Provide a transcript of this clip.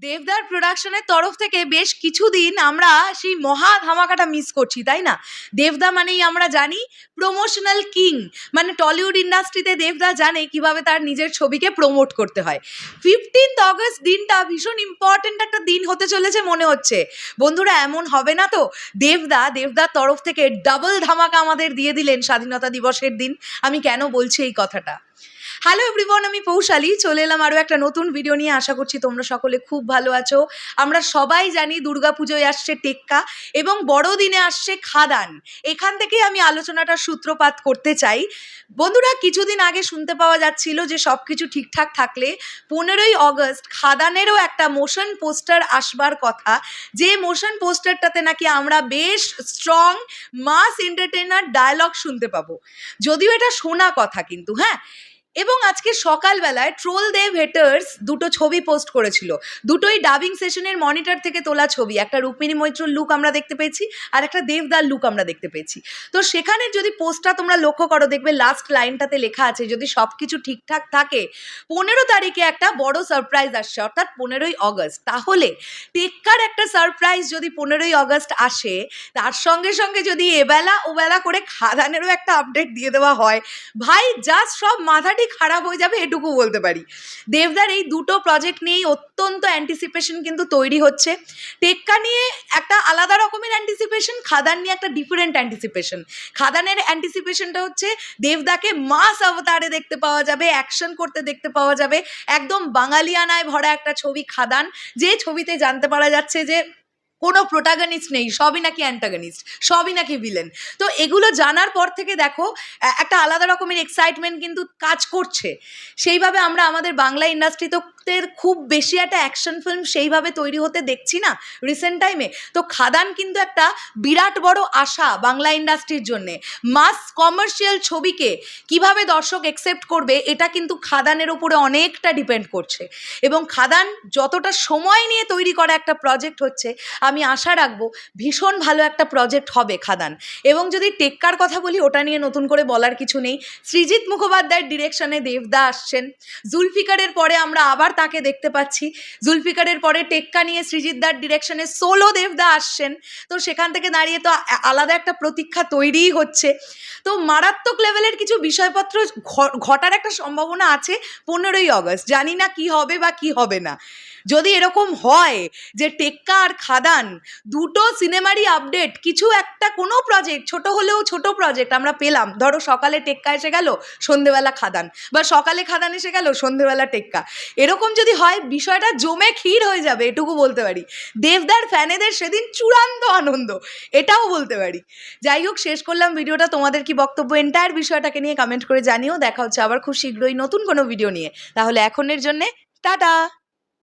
দেবদার প্রোডাকশনের তরফ থেকে বেশ কিছুদিন আমরা সেই মহা ধামাকাটা মিস করছি, তাই না? দেবদা মানেই আমরা জানি প্রমোশনাল কিং মানে টলিউড ইন্ডাস্ট্রিতে দেবদা জানে কীভাবে তার নিজের ছবিকে প্রমোট করতে হয়। ফিফটিন্থ অগস্ট দিনটা ভীষণ ইম্পর্ট্যান্ট একটা দিন হতে চলেছে মনে হচ্ছে। বন্ধুরা, এমন হবে না তো? দেবদা, দেবদার তরফ থেকে ডাবল ধামাকা আমাদের দিয়ে দিলেন স্বাধীনতা দিবসের দিন। আমি কেন বলছি এই কথাটা? হ্যালো এভরিওয়ান আমি পৌশালী। চলে এলাম আরও একটা নতুন ভিডিও নিয়ে। আশা করছি তোমরা সকলে খুব ভালো আছো। আমরা সবাই জানি দুর্গাপুজোয় আসছে টেক্কা এবং বড়দিনে আসছে খাদান। এখান থেকে আমি আলোচনাটা সূত্রপাত করতে চাই। বন্ধুরা, কিছুদিন আগে শুনতে পাওয়া যাচ্ছিল যে সব কিছু ঠিকঠাক থাকলে পনেরোই অগস্ট খাদানেরও একটা মোশন পোস্টার আসবার কথা। যে মোশন পোস্টারটাতে নাকি আমরা বেশ স্ট্রং মাস এন্টারটেনার ডায়লগ শুনতে পাবো। যদিও এটা শোনা কথা কিন্তু হ্যাঁ? এবং আজকে সকালবেলায় ট্রোল দে ভেটার্স দুটো ছবি পোস্ট করেছিল। দুটোই ডাবিং সেশনের মনিটর থেকে তোলা ছবি। একটা রুক্মিণী মৈত্রর লুক আমরা দেখতে পেয়েছি আর একটা দেবদার লুক আমরা দেখতে পেয়েছি। তো সেখানে যদি পোস্টটা তোমরা লক্ষ্য করো, দেখবে লাস্ট লাইনটাতে লেখা আছে, যদি সব কিছু ঠিকঠাক থাকে, পনেরো তারিখে একটা বড় সারপ্রাইজ আসছে, অর্থাৎ পনেরোই অগস্ট তাহলে টেক্কার একটা সারপ্রাইজ যদি পনেরোই অগস্ট আসে, তার সঙ্গে সঙ্গে যদি এবেলা ওবেলা করে খাদানেরও একটা আপডেট দিয়ে দেওয়া হয়। ভাই জাস্ট সব মাথাটি খারাপ হয়ে যাবে এটুকু বলতে পারি। দেবদার এই দুটো প্রজেক্ট নিয়েই অত্যন্ত অ্যান্টিসিপেশন কিন্তু তৈরি হচ্ছে। টেক্কা নিয়ে একটা আলাদা রকমের অ্যান্টিসিপেশন খাদান নিয়ে একটা ডিফারেন্ট অ্যান্টিসিপেশন খাদানের অ্যান্টিসিপেশনটা হচ্ছে দেবদাকে মাস অবতারে দেখতে পাওয়া যাবে অ্যাকশন করতে দেখতে পাওয়া যাবে। একদম বাঙালিয়ানায় ভরা একটা ছবি খাদান, যে ছবিতে জানতে পারা যাচ্ছে যে কোনো প্রোটাগনিস্ট নেই, সবই নাকি অ্যান্টাগনিস্ট সবই নাকি ভিলেন তো এগুলো জানার পর থেকে দেখো একটা আলাদা রকমের এক্সাইটমেন্ট কিন্তু কাজ করছে। সেইভাবে আমরা আমাদের বাংলা ইন্ডাস্ট্রিতে খুব বেশি একটা অ্যাকশন ফিল্ম সেইভাবে তৈরি হতে দেখছি না রিসেন্ট টাইমে তো খাদান কিন্তু একটা বিরাট বড় আশা বাংলা ইন্ডাস্ট্রির জন্যে। মাস কমার্শিয়াল ছবিকে কীভাবে দর্শক একসেপ্ট করবে, এটা কিন্তু খাদানের উপরে অনেকটা ডিপেন্ড করছে। এবং খাদান যতটা সময় নিয়ে তৈরি করা একটা প্রজেক্ট হচ্ছে, আমি আশা রাখব ভীষণ ভালো একটা প্রজেক্ট হবে খাদান। এবং যদি টেক্কার কথা বলি, ওটা নিয়ে নতুন করে বলার কিছু নেই। সৃজিত মুখোপাধ্যায়ের ডিরেকশনে দেবদা আসছেন। জুলফিকারের পরে আমরা আবার তাকে দেখতে পাচ্ছি। জুলফিকারের পরে টেক্কা নিয়ে সৃজিতদার ডিরেকশনে সোলো দেবদা আসছেন। তো সেখান থেকে দাঁড়িয়ে তো আলাদা একটা প্রতীক্ষা তৈরিই হচ্ছে। তো মারাত্মক লেভেলের কিছু বিষয়পত্র ঘটার একটা সম্ভাবনা আছে পনেরোই অগস্ট জানি না কি হবে বা কি হবে না। যদি এরকম হয় যে টেক্কা আর খাদান দুটো সিনেমারই আপডেট কিছু একটা কোনো প্রজেক্ট ছোট হলেও ছোট প্রজেক্ট আমরা পেলাম। ধরো সকালে টেক্কা এসে গেল, সন্ধেবেলা খাদান। বা সকালে খাদান এসে গেল, সন্ধেবেলা টেক্কা। এরকম যদি হয়, বিষয়টা জমে ক্ষীর হয়ে যাবে, এটুকু বলতে পারি। দেবদার ফ্যানেদের সেদিন চূড়ান্ত আনন্দ, এটাও বলতে পারি। যাই হোক, শেষ করলাম ভিডিওটা। তোমাদের কি বক্তব্য এন্টায়ার বিষয়টাকে নিয়ে কমেন্ট করে জানিও। দেখা হচ্ছে আবার খুব শীঘ্রই নতুন কোনো ভিডিও নিয়ে। তাহলে এখনের জন্যে টাটা!